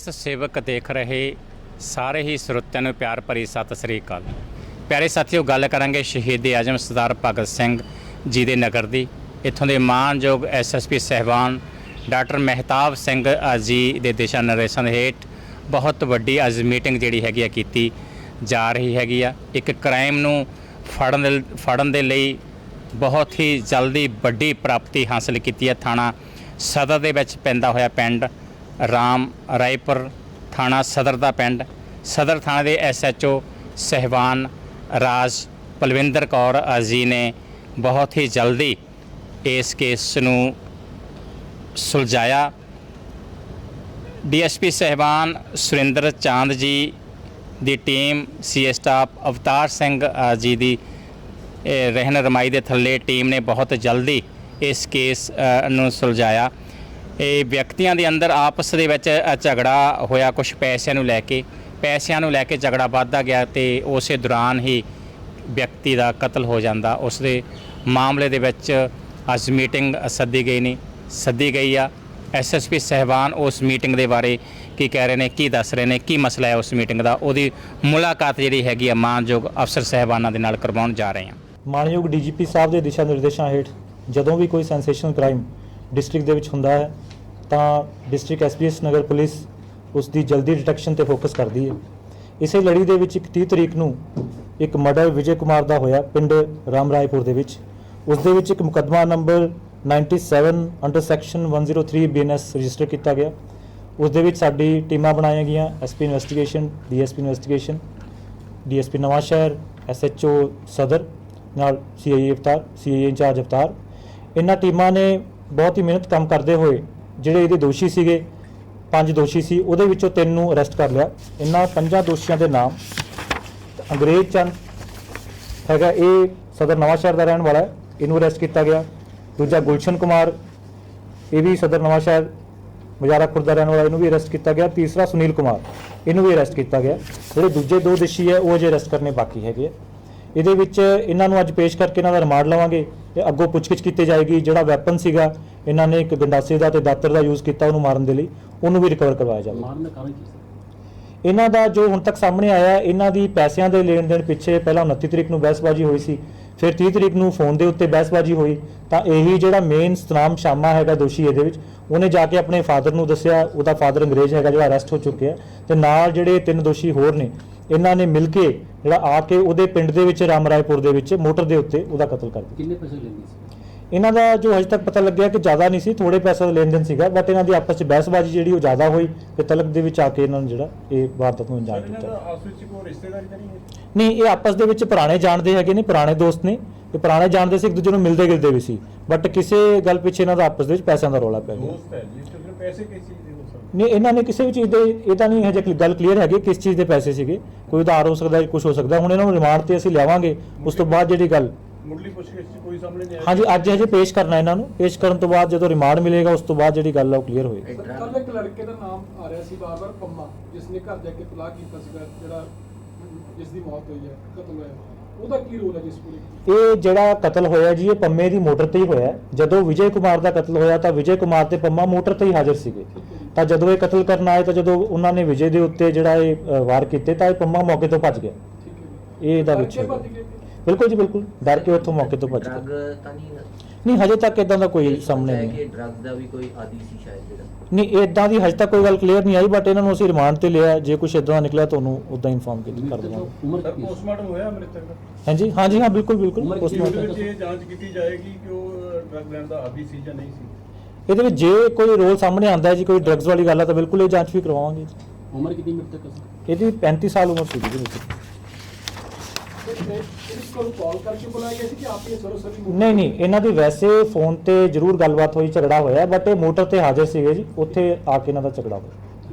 ਇਸ ਸੇਵਕ ਦੇਖ ਰਹੇ ਸਾਰੇ ਹੀ ਸਰੋਤਿਆਂ ਨੂੰ ਪਿਆਰ ਭਰੀ ਸਤਿ ਸ੍ਰੀ ਅਕਾਲ। ਪਿਆਰੇ ਸਾਥੀਓ, ਗੱਲ ਕਰਾਂਗੇ ਸ਼ਹੀਦ ਆਜਮ ਸਰਦਾਰ ਭਗਤ ਸਿੰਘ ਜੀ ਦੇ ਨਗਰ ਦੀ। ਇੱਥੋਂ ਦੇ ਮਾਨਯੋਗ ਐਸਐਸਪੀ ਸਹਿਬਾਨ ਡਾਕਟਰ ਮਹਿਤਾਬ ਸਿੰਘ ਜੀ ਦੇ ਦਿਸ਼ਾ ਨਿਰਦੇਸ਼ਾਂ ਦੇ ਹੇਠ ਬਹੁਤ ਵੱਡੀ ਅੱਜ ਮੀਟਿੰਗ ਜਿਹੜੀ ਹੈਗੀ ਆ ਕੀਤੀ ਜਾ ਰਹੀ ਹੈਗੀ ਆ। ਇੱਕ ਕ੍ਰਾਈਮ ਨੂੰ ਫੜਨ ਫੜਨ ਦੇ ਲਈ ਬਹੁਤ ਹੀ ਜਲਦੀ ਵੱਡੀ ਪ੍ਰਾਪਤੀ ਹਾਸਲ ਕੀਤੀ ਹੈ ਥਾਣਾ ਸਦਰ ਦੇ ਵਿੱਚ ਪੈਂਦਾ ਹੋਇਆ ਪਿੰਡ ਰਾਮ ਰਾਏਪੁਰ ਥਾਣਾ ਸਦਰ ਦਾ ਪਿੰਡ। ਸਦਰ ਥਾਣੇ ਦੇ ਐਸਐਚਓ ਸਹਿਬਾਨ ਰਾਜ ਪਲਵਿੰਦਰ ਕੌਰ ਅ, ਜੀ ਨੇ ਬਹੁਤ ਹੀ ਜਲਦੀ ਇਸ ਕੇਸ ਨੂੰ ਸੁਲਝਾਇਆ। ਡੀਐਸਪੀ ਸਹਿਬਾਨ ਸੁਰਿੰਦਰ ਚਾਂਦ ਜੀ ਦੀ ਟੀਮ ਸੀ ਸਟਾਫ ਅਵਤਾਰ ਸਿੰਘ ਜੀ ਦੀ ਰਹਿਣ ਰਹਿਨਰਮਾਈ ਦੇ ਥੱਲੇ ਟੀਮ ਨੇ ਬਹੁਤ ਜਲਦੀ ਇਸ ਕੇਸ ਨੂੰ ਸੁਲਝਾਇਆ। ਇਹ ਵਿਅਕਤੀਆਂ ਦੇ ਅੰਦਰ ਆਪਸ ਦੇ ਵਿੱਚ ਝਗੜਾ ਹੋਇਆ ਕੁਝ ਪੈਸਿਆਂ ਨੂੰ ਲੈ ਕੇ। ਪੈਸਿਆਂ ਨੂੰ ਲੈ ਕੇ ਝਗੜਾ ਵੱਧਦਾ ਗਿਆ ਤੇ ਉਸੇ ਦੌਰਾਨ ਹੀ ਵਿਅਕਤੀ ਦਾ ਕਤਲ ਹੋ ਜਾਂਦਾ। ਉਸ ਦੇ ਮਾਮਲੇ ਦੇ ਵਿੱਚ ਅੱਜ ਮੀਟਿੰਗ ਸੱਦੀ ਗਈ ਨਹੀਂ ਸੱਦੀ ਗਈ ਆ। ਐਸਐਸਪੀ ਸਹਿਬਾਨ ਉਸ ਮੀਟਿੰਗ ਦੇ ਬਾਰੇ ਕੀ ਕਹਿ ਰਹੇ ਨੇ, ਕੀ ਦੱਸ ਰਹੇ ਨੇ, ਕੀ ਮਸਲਾ ਹੈ ਉਸ ਮੀਟਿੰਗ ਦਾ? ਉਹਦੀ ਮੁਲਾਕਾਤ ਜਿਹੜੀ ਹੈਗੀ ਆ ਮਾਨਯੋਗ ਅਫਸਰ ਸਹਿਬਾਨਾਂ ਦੇ ਨਾਲ ਕਰਵਾਉਣ ਜਾ ਰਹੇ ਹਾਂ। ਮਾਨਯੋਗ ਡੀਜੀਪੀ ਸਾਹਿਬ ਦੇ ਦਿਸ਼ਾ ਨਿਰਦੇਸ਼ਾਂ ਹੇਠ ਜਦੋਂ ਵੀ ਕੋਈ ਸੈਂਸੇਸ਼ਨਲ ਕ੍ਰਾਈਮ ਡਿਸਟ੍ਰਿਕਟ ਦੇ ਵਿੱਚ ਹੁੰਦਾ ਹੈ ਤਾਂ ਡਿਸਟ੍ਰਿਕਟ ਐਸਪੀਐਸ ਨਗਰ ਪੁਲਿਸ ਉਸ ਦੀ ਜਲਦੀ ਡਿਟੈਕਸ਼ਨ ਤੇ ਫੋਕਸ ਕਰਦੀ ਹੈ। ਇਸੇ ਲੜੀ ਦੇ ਵਿੱਚ ਇੱਕ 30 ਤਰੀਕ ਨੂੰ ਇੱਕ ਮਰਡਰ ਵਿਜੇ ਕੁਮਾਰ ਦਾ ਹੋਇਆ ਪਿੰਡ ਰਾਮ ਰਾਏਪੁਰ ਦੇ ਵਿੱਚ। ਉਸ ਦੇ ਵਿੱਚ ਇੱਕ ਮੁਕੱਦਮਾ number 97 under section 103 BNS register ਕੀਤਾ ਗਿਆ। ਉਸ ਦੇ ਵਿੱਚ ਸਾਡੀ ਟੀਮਾਂ ਬਣਾਈਆਂ ਗਈਆਂ SP investigation DSP investigation DSP Nawan Shahr SHO Sadar, ਨਾਲ CIA Avtar CIA incharge Avtar. ਇਹਨਾਂ ਟੀਮਾਂ ਨੇ ਬਹੁਤ ਹੀ ਮਿਹਨਤ ਕੰਮ ਕਰਦੇ ਹੋਏ ਜਿਹੜੇ ਇਹਦੇ ਦੋਸ਼ੀ ਸੀਗੇ, ਪੰਜ ਦੋਸ਼ੀ ਸੀ, ਉਹਦੇ ਵਿੱਚੋਂ ਤਿੰਨ ਨੂੰ ਅਰੈਸਟ ਕਰ ਲਿਆ। ਇਹਨਾਂ ਪੰਜਾਂ ਦੋਸ਼ੀਆਂ ਦੇ ਨਾਮ ਅੰਗਰੇਜ਼ ਚੰਦ ਹੈਗਾ, ਇਹ ਸਦਰ ਨਵਾਂਸ਼ਹਿਰ ਦਾ ਰਹਿਣ ਵਾਲਾ ਹੈ, ਇਹਨੂੰ ਅਰੈਸਟ ਕੀਤਾ ਗਿਆ। ਦੂਜਾ ਗੁਲਸ਼ਨ ਕੁਮਾਰ, ਇਹ ਵੀ ਸਦਰ ਨਵਾਂਸ਼ਹਿਰ ਮਜਾਰਾ ਖੁਰਦ ਦਾ ਰਹਿਣ ਵਾਲਾ, ਇਹਨੂੰ ਵੀ ਅਰੈਸਟ ਕੀਤਾ ਗਿਆ। ਤੀਸਰਾ ਸੁਨੀਲ ਕੁਮਾਰ, ਇਹਨੂੰ ਵੀ ਅਰੈਸਟ ਕੀਤਾ ਗਿਆ। ਜਿਹੜੇ ਦੂਜੇ ਦੋ ਦੋਸ਼ੀ ਹੈ, ਉਹ ਅਜੇ ਅਰੈਸਟ ਕਰਨੇ ਬਾਕੀ ਹੈਗੇ ਆ। ਇਹਦੇ ਵਿੱਚ ਇਹਨਾਂ ਨੂੰ ਅੱਜ ਪੇਸ਼ ਕਰਕੇ ਇਹਨਾਂ ਦਾ ਰਿਮਾਂਡ ਲਵਾਂਗੇ ਤੇ ਅੱਗੋਂ ਪੁੱਛਗਿੱਛ ਕੀਤੀ ਜਾਏਗੀ, ਜਿਹੜਾ ਵੈਪਨ ਸੀਗਾ ਇਹਨਾਂ ਨੇ ਇੱਕ ਗੰਡਾਸੇ ਦਾ ਤੇ ਦਾਤਰ ਦਾ ਯੂਜ਼ ਕੀਤਾ ਉਹਨੂੰ ਮਾਰਨ ਦੇ ਲਈ ਉਹਨੂੰ ਵੀ ਰਿਕਵਰ ਕਰਵਾਇਆ ਜਾਵੇ। ਮਾਰਨ ਦਾ ਕਾਰਨ ਕੀ ਸੀ? ਇਹਨਾਂ ਦਾ ਜੋ ਹੁਣ ਤੱਕ ਸਾਹਮਣੇ ਆਇਆ ਇਹਨਾਂ ਦੀ ਪੈਸਿਆਂ ਦੇ ਲੈਣ ਦੇਣ ਪਿੱਛੇ ਪਹਿਲਾਂ 29 ਤਰੀਕ ਨੂੰ ਬਹਿਸਬਾਜ਼ੀ ਹੋਈ ਸੀ ਫਿਰ 30 ਤਰੀਕ ਨੂੰ ਫੋਨ ਦੇ ਉੱਤੇ ਬਹਿਸਬਾਜ਼ੀ ਹੋਈ ਤਾਂ ਇਹੀ ਜਿਹੜਾ ਮੇਨ ਸਤਨਾਮ ਸ਼ਾਮਾ ਹੈਗਾ ਦੋਸ਼ੀ ਇਹਦੇ ਵਿੱਚ ਉਹਨੇ ਜਾ ਕੇ ਆਪਣੇ ਫਾਦਰ ਨੂੰ ਦੱਸਿਆ ਉਹਦਾ ਫਾਦਰ ਅੰਗਰੇਜ਼ ਹੈਗਾ ਜਿਹੜਾ ਅਰੈਸਟ ਹੋ ਚੁੱਕਿਆ ਤੇ ਨਾਲ ਜਿਹੜੇ ਤਿੰਨ ਦੋਸ਼ੀ ਹੋਰ ਨੇ ਇਹਨਾਂ ਨੇ ਮਿਲ ਕੇ ਜਿਹੜਾ ਆ ਕੇ ਉਹਦੇ ਪਿੰਡ ਦੇ ਵਿੱਚ ਰਾਮਰਾਏਪੁਰ ਦੇ ਵਿੱਚ ਮੋਟਰ ਦੇ ਉੱਤੇ ਉਹਦਾ ਕਤਲ ਕਰ ਦਿੱਤਾ। ਕਿੰਨੇ ਪੈਸੇ ਲੈਂਦੇ ਸੀ? ਇਹਨਾਂ ਦਾ ਜੋ ਹਜੇ ਤੱਕ ਪਤਾ ਲੱਗਿਆ ਕਿ ਜ਼ਿਆਦਾ ਨਹੀਂ ਸੀ ਥੋੜੇ ਪੈਸੇ ਦਾ ਲੈਣ ਦੇਣ ਸੀਗਾ ਬਟ ਇਹਨਾਂ ਦੀ ਆਪਸ ਵਿੱਚ ਬਹਿਸਬਾਜ਼ੀ ਜਿਹੜੀ ਉਹ ਜ਼ਿਆਦਾ ਹੋਈ ਤੇ ਤਲਕ ਦੇ ਵਿੱਚ ਆ ਕੇ ਇਹਨਾਂ ਨੇ ਜਿਹੜਾ ਇਹ ਵਾਰਦਾਤ ਨੂੰ ਅੰਜਾਮ ਦਿੱਤਾ। ਆਪਸ ਵਿੱਚ ਕੋਈ ਰਿਸ਼ਤੇਦਾਰੀ ਤਾਂ ਨਹੀਂ ਇਹ ਆਪਸ ਦੇ ਵਿੱਚ ਪੁਰਾਣੇ ਜਾਣਦੇ ਹੈਗੇ ਨੇ ਪੁਰਾਣੇ ਦੋਸਤ ਨੇ। ਤੇ ਪੁਰਾਣੇ ਜਾਣਦੇ ਸੀ ਇੱਕ ਦੂਜੇ ਨੂੰ ਮਿਲਦੇ ਗਿਲਦੇ ਵੀ ਸੀ। ਬਟ ਕਿਸੇ ਗੱਲ ਪਿੱਛੇ ਇਹਨਾਂ ਦਾ ਆਪਸ ਦੇ ਵਿੱਚ ਪੈਸਿਆਂ ਦਾ ਰੌਲਾ ਪੈ ਗਿਆ। ਦੋਸਤ ਹੈ ਜੀ ਤੇ ਫਿਰ ਪੈਸੇ ਕਿਸ ਚੀਜ਼ ਦੇ ਦੋਸਤ ਨਹੀਂ ਇਹਨਾਂ ਨੇ ਕਿਸੇ ਵੀ ਚੀਜ਼ ਦੇ ਇਹ ਤਾਂ ਨਹੀਂ ਹਜੇ ਗੱਲ ਕਲੀਅਰ ਹੈਗੀ ਕਿਸ ਚੀਜ਼ ਦੇ ਪੈਸੇ ਸੀਗੇ। ਕੋਈ ਉਧਾਰ ਹੋ ਸਕਦਾ ਕੁਝ ਹੋ ਸਕਦਾ ਹੁਣ ਇਹਨਾਂ ਨੂੰ ਰਿਮਾਂਡ ਤੇ ਅਸੀਂ ਲਿਆਵਾਂਗੇ ਉਸ ਤੋਂ ਬਾਅਦ ਜਿਹੜੀ ਗੱਲ ਮੁੱਢਲੀ ਪੁੱਛਗਿੱਛ 'ਚ ਕੋਈ ਸਾਹਮਣੇ ਨਹੀਂ ਆਇਆ? ਹਾਂਜੀ ਅੱਜ ਹਜੇ ਪੇਸ਼ ਕਰਨਾ ਇਹਨਾਂ ਨੂੰ। ਪੇਸ਼ ਕਰਨ ਤੋਂ ਬਾਅਦ ਜਦੋਂ ਰਿਮਾਂਡ ਮਿਲੇਗਾ ਉਸ ਤੋਂ ਬਾਅਦ ਜਿਹੜੀ ਗੱਲ ਆ ਉਹ ਕਲੀਅਰ ਹੋਏਗੀ। ਕੱਲ ਇੱਕ ਲੜਕੇ ਦਾ ਨਾਮ ਆ ਰਿਹਾ ਸੀ ਬਾਰ-ਬਾਰ ਪੰਮਾ ਜਿਸ ਨੇ ਘਰ ਜਾ ਕੇ ਤਲਾਕ ਕੀਤਾ ਸੀਗਾ ਜਿਹੜਾ ਜਿਸ ਦੀ ਮੌਤ ਹੋਈ ਹੈ ਕਤਲ ਹੋਇਆ। ਉਹਦਾ ਕੀ ਰੋਲ ਹੈ ਜਿਸ ਪੂਰੀ ਇਹ ਜਿਹੜਾ ਕਤਲ ਹੋਇਆ ਜੀ ਇਹ ਪੰਮੇ ਦੀ ਮੋਟਰ ਤੇ ਹੀ ਹੋਇਆ ਜਦੋਂ ਵਿਜੇ ਕੁਮਾਰ ਦਾ ਕਤਲ ਹੋਇਆ ਤਾਂ ਵਿਜੇ ਕੁਮਾਰ ਤੇ ਪੰਮਾ ਮੋਟਰ ਤੇ ਹੀ ਹਾਜ਼ਰ ਸੀਗੇ। ਤਾਂ ਜਦੋਂ ਇਹ ਕਤਲ ਕਰਨ ਆਏ ਤਾਂ ਜਦੋਂ ਉਹਨਾਂ ਨੇ ਵਿਜੇ ਦੇ ਉੱਤੇ ਜਿਹੜਾ ਇਹ ਅ, ਵਾਰ ਕੀਤੇ ਤਾਂ ਇਹ ਪੰਮਾ ਮੌਕੇ ਤੋਂ ਭੱਜ ਗਿਆ। ਠੀਕ ਹੈ ਇਹ ਇਹਦਾ ਡਰ ਵਿੱਚ ਕੇ ਹੈਗਾ। ਭੱਜ ਗਏ। ਬਿਲਕੁਲ ਜੀ ਬਿਲਕੁਲ। ਡਰ ਕੇ ਉੱਥੋਂ ਮੌਕੇ ਤੋਂ ਭੱਜ ਡਰਗ ਗਿਆ ਤਾਂ ਨਹੀਂ ਨਾ? ਨਹੀਂ ਹਜੇ ਤੱਕ ਇਦਾਂ ਦਾ ਕੋਈ ਸਾਹਮਣੇ ਹੈ ਨਹੀਂ। ਕਿ ਡਰਗ ਦਾ ਵੀ ਕੋਈ ਆਦੀ ਸੀ ਸ਼ਾਇਦ ਜਿਹੜਾ। ਨਹੀਂ ਇਦਾਂ ਦੀ ਹਜੇ ਤੱਕ ਕੋਈ ਗੱਲ ਕਲੀਅਰ ਨਹੀਂ ਆਈ ਬਟ ਇਹਨਾਂ ਨੂੰ ਅਸੀਂ ਰਿਮਾਂਡ ਤੇ ਲਿਆ। ਜੇ ਕੁਝ ਇਦਾਂ ਦਾ ਨਿਕਲਿਆ ਤੁਹਾਨੂੰ ਉਦਾਂ ਇਨਫਾਰਮ ਕਰ ਦੇਵਾਂਗੇ। ਉਮਰ ਸਰ ਕੀ ਪੋਸਟਮਾਰਟਮ ਹੋਇਆ ਮ੍ਰਿਤਕ ਦਾ ਹਾਂਜੀ ਹਾਂਜੀ ਹਾਂ ਬਿਲਕੁਲ ਬਿਲਕੁਲ। ਉਮਰ ਕੀ postmortem- ਉਹਦੇ ਵਿੱਚ ਇਹ ਜਾਂਚ ਕੀਤੀ ਜਾਏਗੀ ਕਿ ਉਹ ਡਰਗ ਲੈਣ ਦਾ ਆਦੀ ਸੀ ਜਾਂ ਨਹੀਂ ਸੀ। ਇਹਦੇ ਵਿੱਚ ਜੇ ਕੋਈ ਰੋਲ ਸਾਹਮਣੇ ਆਉਂਦਾ ਹੈ ਜੀ ਕੋਈ ਡਰੱਗਸ ਵਾਲੀ ਗੱਲ ਆ ਤਾਂ ਬਿਲਕੁਲ ਇਹ ਜਾਂਚ ਵੀ ਕਰਵਾਵਾਂਗੇ ਜੀ। ਉਮਰ ਕਿੰਨੀ ਮ੍ਰਿਤਕ ਸੀ ਇਹਦੀ 35 ਸਾਲ ਉਮਰ ਸੀ ਜੀ ਵਿੱਚ। ਨਹੀਂ ਨਹੀਂ, ਇਹਨਾਂ ਦੀ ਵੈਸੇ ਫੋਨ ਤੇ ਜ਼ਰੂਰ ਗੱਲਬਾਤ ਹੋਈ, ਝਗੜਾ ਹੋਇਆ ਬਟ ਇਹ ਮੋਟਰ ਤੇ ਹਾਜ਼ਰ ਸੀਗੇ ਜੀ, ਉੱਥੇ ਆ ਕੇ ਇਹਨਾਂ ਦਾ ਝਗੜਾ ਹੋਇਆ।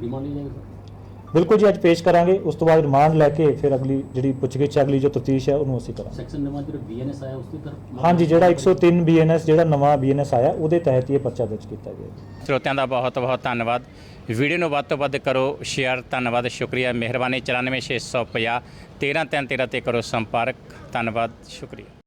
ਬਿਲਕੁਲ ਜੀ ਅੱਜ ਪੇਸ਼ ਕਰਾਂਗੇ। ਉਸ ਤੋਂ ਬਾਅਦ ਰਿਮਾਂਡ ਲੈ ਕੇ ਫਿਰ ਅਗਲੀ ਜਿਹੜੀ ਪੁੱਛਗਿੱਛ ਅਗਲੀ ਜੋ ਤਫਤੀਸ਼ ਹੈ ਉਹਨੂੰ ਅਸੀਂ ਕਰਾਂਗੇ। ਸੈਕਸ਼ਨ ਨਵਾਂ ਜਿਹੜਾ ਬੀਐਨਐਸ ਆਇਆ ਉਸ ਦੇ ਤਰ ਹਾਂਜੀ ਜਿਹੜਾ 103 ਬੀਐਨਐਸ ਜਿਹੜਾ ਨਵਾਂ ਬੀਐਨਐਸ ਆਇਆ ਉਹਦੇ ਤਹਿਤ ਇਹ ਪਰਚਾ ਦਰਜ ਕੀਤਾ ਗਿਆ ਸਰੋਤਿਆਂ ਦਾ ਬਹੁਤ ਬਹੁਤ ਧੰਨਵਾਦ। ਵੀਡੀਓ ਨੂੰ ਵੱਧ ਤੋਂ ਵੱਧ ਕਰੋ ਸ਼ੇਅਰ ਧੰਨਵਾਦ ਸ਼ੁਕਰੀਆ। ਮਿਹਰਬਾਨੀ 94650 13313 ਤੇ ਕਰੋ ਸੰਪਰਕ। ਧੰਨਵਾਦ ਸ਼ੁਕਰੀਆ।